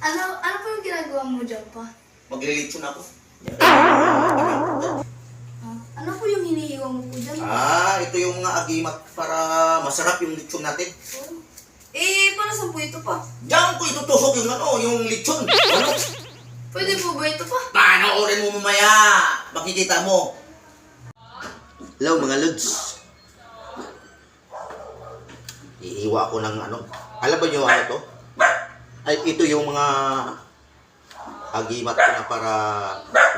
Ano, ano po yung ginagawa mo dyan pa? Maglilitsyon ako. Ah, ano po yung hinihiwa mo po dyan? Ah, ito yung mga agimat para masarap yung litsyon natin. Eh, para saan po ito pa? Diyan ko itutusok yung ano, yung litsyon. Ano? Pwede po ba ito pa? Panoorin mo mamaya. Makikita mo. Hello mga lods. Iiwa ko ng ano. Alam ba nyo ano to? Ay, ito yung mga agimat ko na para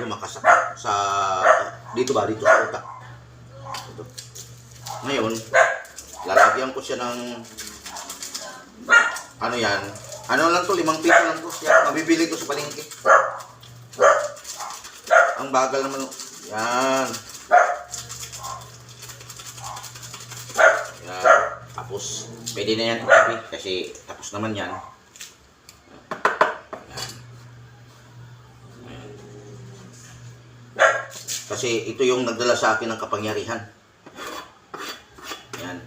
lumakas sa dito ba dito sa utak. Ito. Ngayon, lalagyan ko siya ng ano yan? Ano lang to, limang piso lang to. Yan, mabibili to sa palengke. Ang bagal naman. Yan. Yan. Tapos, pwede na yan kasi tapos naman. Yan. Kasi ito yung nagdala sa akin ng kapangyarihan. Yan.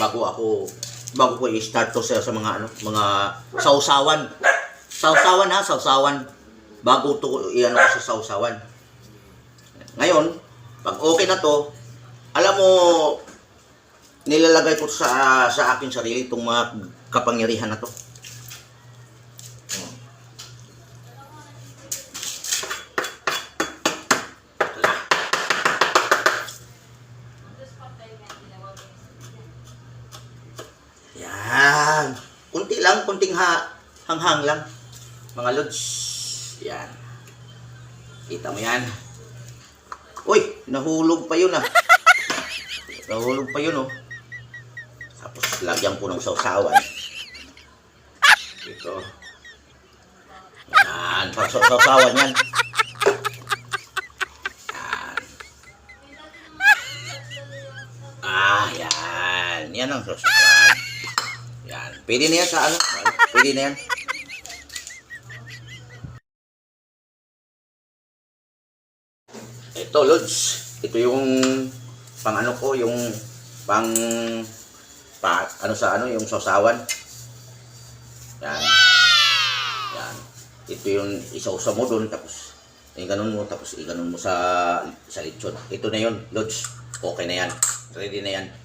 Bago ako bago ko i-start to sa, sa mga ano, mga sausawan. Sausawan ha, sausawan. Bago to i-ano ko sa sausawan. Ngayon, pag okay na to, alam mo, nilalagay ko sa sa akin sarili itong mga kapangyarihan na to. Yan. Kunti lang, kunting ha, hanghang lang. Mga lods. Yan. Kita mo yan. Uy, nahulog pa yun ah. Nahulog pa yun oh. Tapos lagyan ko ng sausawan. Ito. Yan, sa sa- sausawan. Yan. Yan. Ang sausawan. Yan. Pwede na yan sa ano? Pwede na yan. Ito, Lods. Ito yung pang ano ko, yung pang pa, ano sa ano, yung sausawan. Yan. Yan. Ito yung isausa mo doon, tapos i-ganon mo, tapos i-ganon mo sa, sa lechon. Ito na yun, Lods. Okay na yan. Ready na yan.